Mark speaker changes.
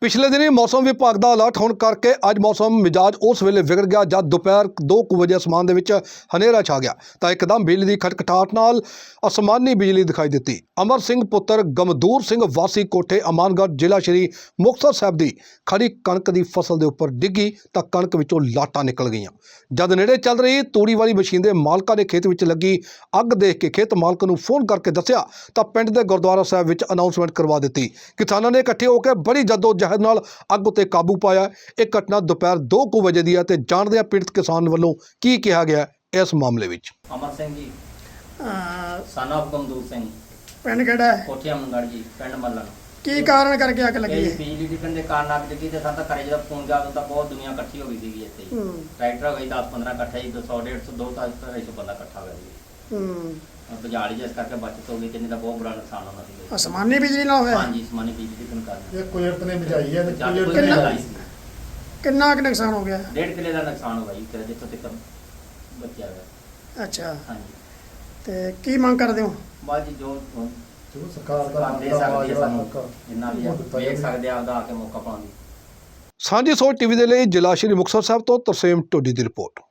Speaker 1: ਪਿਛਲੇ ਦਿਨੀ ਮੌਸਮ ਵਿਭਾਗ ਦਾ ਅਲਰਟ ਹੋਣ ਕਰਕੇ ਅੱਜ ਮੌਸਮ ਮਿਜਾਜ ਉਸ ਵੇਲੇ ਵਿਗੜ ਗਿਆ ਜਦ ਦੁਪਹਿਰ 2 ਕੁ ਵਜੇ ਅਸਮਾਨ ਦੇ ਵਿੱਚ ਹਨੇਰਾ ਛਾ ਗਿਆ ਤਾਂ ਇੱਕਦਮ ਬਿਜਲੀ ਦੀ ਖਟਖਟਾਹਟ ਨਾਲ ਅਸਮਾਨੀ ਬਿਜਲੀ ਦਿਖਾਈ ਦਿੱਤੀ। ਅਮਰ ਸਿੰਘ ਪੁੱਤਰ ਗਮਦੂਰ ਸਿੰਘ ਵਾਸੀ ਕੋਠੇ ਅਮਾਨਗੜ੍ਹ ਜ਼ਿਲ੍ਹਾ ਸ਼੍ਰੀ ਮੁਕਤਸਰ ਸਾਹਿਬ ਦੀ ਖੜੀ ਕਣਕ ਦੀ ਫਸਲ ਦੇ ਉੱਪਰ ਡਿੱਗੀ ਤਾਂ ਕਣਕ ਵਿੱਚੋਂ ਲਾਟਾਂ ਨਿਕਲ ਗਈਆਂ। ਜਦ ਨੇੜੇ ਚੱਲ ਰਹੀ ਤੂੜੀ ਵਾਲੀ ਮਸ਼ੀਨ ਦੇ ਮਾਲਕਾਂ ਦੇ ਖੇਤ ਵਿੱਚ ਲੱਗੀ ਅੱਗ ਦੇਖ ਕੇ ਖੇਤ ਮਾਲਕ ਨੂੰ ਫੋਨ ਕਰਕੇ ਦੱਸਿਆ ਤਾਂ ਪਿੰਡ ਦੇ ਗੁਰਦੁਆਰਾ ਸਾਹਿਬ ਵਿੱਚ ਅਨਾਉਂਸਮੈਂਟ ਕਰਵਾ ਦਿੱਤੀ। ਕਿਸਾਨਾਂ ਨੇ ਇਕੱਠੇ ਹੋ ਕੇ ਬੜੀ ਜੱਦੋ ਜਹਿਦ ਨਾਲ ਅੱਗ ਉਤੇ ਕਾਬੂ ਪਾਇਆ ਇਹ ਘਟਨਾ ਦੁਪਹਿਰ 2 ਕੁ ਵਜੇ ਦੀ ਹੈ ਤੇ ਜਾਣਦੇ ਹਾਂ ਪੀੜਤ ਕਿਸਾਨ ਵੱਲੋਂ ਕੀ ਕਿਹਾ ਗਿਆ ਇਸ ਮਾਮਲੇ ਵਿੱਚ।
Speaker 2: ਅਮਰ ਸਿੰਘ ਜੀ।
Speaker 3: ਅਹ
Speaker 2: ਸਨ ਆਫ ਗਮਦੂਰ ਸਿੰਘ।
Speaker 3: ਪਿੰਡ ਕਿਹੜਾ ਹੈ?
Speaker 2: ਕੋਠੀ ਅਮਨਗੜ ਜੀ ਪਿੰਡ ਮੱਲਣ।
Speaker 3: ਕੀ ਕਾਰਨ ਕਰਕੇ ਅੱਗ ਲੱਗੀ
Speaker 2: ਇਹ
Speaker 3: ਹੈ?
Speaker 2: ਬਿਜਲੀ ਦੀ ਦੇ ਕਾਰਨ ਅੱਗ ਲੱਗੀ ਤੇ ਤਾਂ ਘਰੇ ਜਦੋਂ ਫੋਨ ਗਿਆ ਉਦੋਂ ਤਾਂ ਬਹੁਤ ਦੁਨੀਆ ਇਕੱਠੀ ਹੋ ਗਈ ਸੀਗੀ ਇੱਥੇ। ਹੀ। ਟਰੈਕਟਰ ਹੋ ਗਈ 10 15 ਇਕੱਠਾ ਹੀ 200 150 2 ਤਾਂ 250 ਬੰਦਾ ਇਕੱਠਾ ਹੋ ਗਿਆ ਸੀ।
Speaker 3: ਹੂੰ।
Speaker 2: ਬਜਾੜੀ ਜਿਸ ਕਰਕੇ ਬਚਤ ਹੋ ਗਈ ਨਹੀਂ ਤਾਂ ਬਹੁਤ ਬੜਾ ਨੁਕਸਾਨ ਹੋਣਾ ਸੀ।
Speaker 3: ਅਸਮਾਨੀ ਬਿਜਲੀ ਨਾਲ ਹੋਇਆ
Speaker 2: ਹਾਂਜੀ ਸਮਾਨੀ ਬਿਜਲੀ ਦੀ ਕਾਰਨ
Speaker 4: ਇਹ ਕੁਦਰਤ ਨੇ ਬਚਾਈ ਹੈ ਤੇ
Speaker 2: ਚੱਲ
Speaker 4: ਕੁਦਰਤ ਨੇ
Speaker 3: ਕਿੰਨਾ-
Speaker 2: ਲਾਈ ਸੀ।
Speaker 3: ਕਿੰਨਾ ਕੁ ਨੁਕਸਾਨ ਹੋ ਗਿਆ?
Speaker 2: ਡੇਢ ਕਿਲੇ ਦਾ ਨੁਕਸਾਨ ਹੋਇਆ ਜੀ ਤੇ ਜਿੱਥੋਂ ਤੱਕ ਬਚਿਆ ਹੋਇਆ।
Speaker 3: ਅੱਛਾ।
Speaker 2: ਹਾਂਜੀ।
Speaker 3: ਤੇ ਕੀ ਮੰਗ ਕਰਦੇ ਹੋ?
Speaker 2: ਬਾਅਦ ਜੀ ਜੋ ਜੋ
Speaker 4: ਜੋ ਸਰਕਾਰ ਦਾ
Speaker 2: ਸਰਕਾਰ ਦੇ
Speaker 4: ਦਾ
Speaker 2: ਸਕਦੀ ਹੈ ਸਾਨੂੰ
Speaker 4: ਹੱਕ ਆ।
Speaker 2: ਜਿੰਨਾ ਵੀ ਆ,
Speaker 4: ਉਹ ਦਿੱਤਾ
Speaker 2: ਵੇਖ
Speaker 4: ਜਾਵੇ।
Speaker 2: ਸਕਦੇ ਆ ਆਪਦਾ ਆ ਕੇ ਮੌਕਾ ਪਾਉਣ ਦੀ।
Speaker 1: ਸਾਂਝੀ ਸੋਚ ਟੀਵੀ ਦੇ ਲਈ ਜ਼ਿਲ੍ਹਾ ਸ਼੍ਰੀ ਮੁਕਤਸਰ ਸਾਹਿਬ ਤੋਂ ਤਰਸੇਮ ਟੋਡੀ ਦੀ ਰਿਪੋਰਟ।